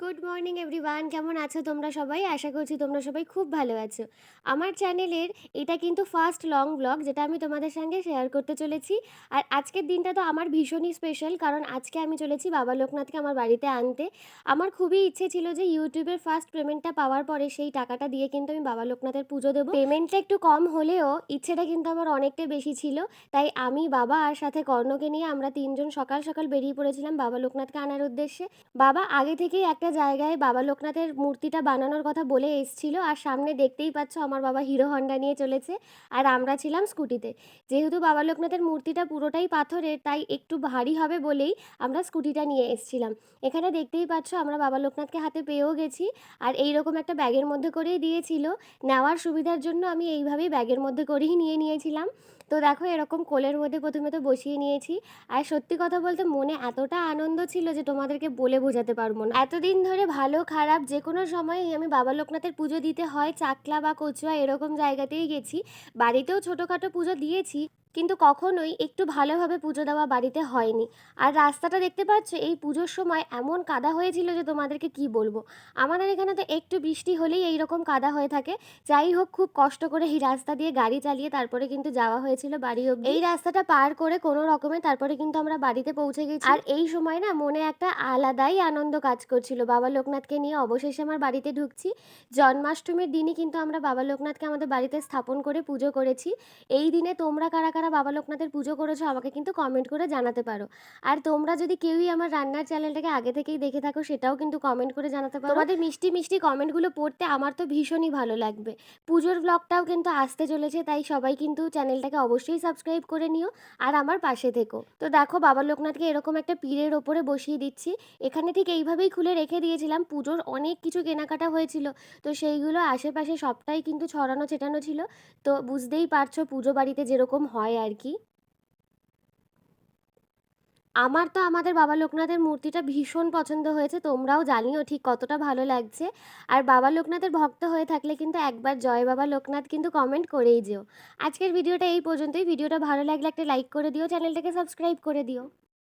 Good morning everyone কেমন আছো তোমরা সবাই? আশা করছি তোমরা সবাই খুব ভালো আছো। আমার চ্যানেলের এটা কিন্তু ফার্স্ট লং ব্লগ যেটা আমি তোমাদের সঙ্গে শেয়ার করতে চলেছি। আর আজকের দিনটা তো আমার ভীষণই স্পেশাল কারণ আজকে আমি চলেছি বাবা লোকনাথকে আমার বাড়িতে আনতে। আমার খুবই ইচ্ছে ছিল যে ইউটিউবের ফার্স্ট পেমেন্টটা পাওয়ার পরে সেই টাকাটা দিয়ে কিন্তু আমি বাবা লোকনাথের পুজো দেবো। পেমেন্টটা একটু কম হলেও ইচ্ছেটা কিন্তু আমার অনেকটাই বেশি ছিল। তাই আমি, বাবা আর সাথে কর্ণকে নিয়ে আমরা তিনজন সকাল সকাল বেরিয়ে পড়েছিলাম বাবা লোকনাথকে আনার উদ্দেশ্যে। বাবা আগে থেকেই একটা জায়গায় বাবা লোকনাথের মূর্তিটা বানানোর কথা বলে এসছিল। আর সামনে দেখতেই পাচ্ছ আমার বাবা হিরো হন্ডা নিয়ে চলেছে। আর আমরা ছিলাম স্কুটিতে। যেহেতু বাবা লোকনাথের মূর্তিটা পুরোটাই পাথরের, তাই একটু ভারী হবে বলেই আমরা স্কুটিটা নিয়ে এসছিলাম। এখানে দেখতেই পাচ্ছ আমরা বাবা লোকনাথকে হাতে পেয়েও গেছি। আর এই রকম একটা ব্যাগের মধ্যে করেই দিয়েছিল। নেওয়ার সুবিধার জন্য আমি এইভাবেই ব্যাগের মধ্যে করেই নিয়ে নিয়েছিলাম। তো দেখো এরকম কোলের মধ্যে প্রথমে তো বসিয়ে নিয়েছি। আর সত্যি কথা বলতে মনে এতটা আনন্দ ছিল যে তোমাদেরকে বলে বোঝাতে পারব না। এতদিন ধরে ভালো, খারাপ যে কোনো সময় আমি বাবা লোকনাথের পুজো দিতে হয়, চাকলা বা কচুয়া এরকম জায়গাতেই গেছি। বাড়িতেও ছোটোখাটো পুজো দিয়েছি। কিন্তু কখনোই একটু ভালোভাবে পুজো দেওয়া বাড়িতে হয়নি। আর রাস্তাটা দেখতে পাচ্ছ, এই পুজোর সময় এমন কাদা হয়েছিল যে তোমাদেরকে কি বলব? আমাদের এখানে তো একটু বৃষ্টি হলেই এই রকম কাদা হয়ে থাকে। যাই হোক, খুব কষ্ট করে এই রাস্তা দিয়ে গাড়ি চালিয়ে তারপরে কিন্তু যাওয়া হয়েছিল বাড়ি অব্দি এই রাস্তাটা পার করে কোনো রকমে তারপরে কিন্তু আমরা বাড়িতে পৌঁছে গেছি। আর এই সময় না মনে একটা আলাদাই আনন্দ কাজ করছিল। বাবা লোকনাথকে নিয়ে অবশেষে আমার বাড়িতে ঢুকছি। জন্মাষ্টমীর দিনই কিন্তু আমরা বাবা লোকনাথকে আমাদের বাড়িতে স্থাপন করে পুজো করেছি। এই দিনে তোমরা কারা কারা বাবা লোকনাথের পুজো করেছ, আমাকে কিন্তু কমেন্ট করে জানাতে পারো। আর তোমরা যদি কেউই আমার রান্নার চ্যানেলটাকে আগে থেকেই দেখে থাকো, সেটাও কিন্তু কমেন্ট করে জানাতে পারো। তোমাদের মিষ্টি মিষ্টি কমেন্টগুলো পড়তে আমার তো ভীষণই ভালো লাগবে। পুজোর ব্লগটাও কিন্তু আসতে চলেছে, তাই সবাই কিন্তু চ্যানেলটাকে অবশ্যই সাবস্ক্রাইব করে নিও আর আমার পাশে থেকো। তো দেখো, বাবা লোকনাথকে এরকম একটা পীরের ওপরে বসিয়ে দিচ্ছি। এখানে ঠিক এইভাবেই খুলে রেখে দিয়েছিলাম, পুজোর অনেক কিছু কেনাকাটা হয়েছিল। তো সেইগুলো আশেপাশে সবটাই কিন্তু ছড়ানো ছেটানো ছিল। তো বুঝতেই পারছ পুজো বাড়িতে যেরকম হয় আর কি আমার তো আমাদের বাবা লোকনাথের মূর্তিটা ভীষণ পছন্দ হয়েছে, তোমরাও জানিও ঠিক কতটা ভালো লাগছে। আর বাবা লোকনাথের ভক্ত হয়ে থাকলে কিন্তু একবার জয় বাবা লোকনাথ কিন্তু কমেন্ট করেই যেও। আজকের ভিডিওটা এই পর্যন্তই, ভিডিওটা ভালো লাগলে একটা লাইক করে দিও, চ্যানেলটাকে সাবস্ক্রাইব করে দিও।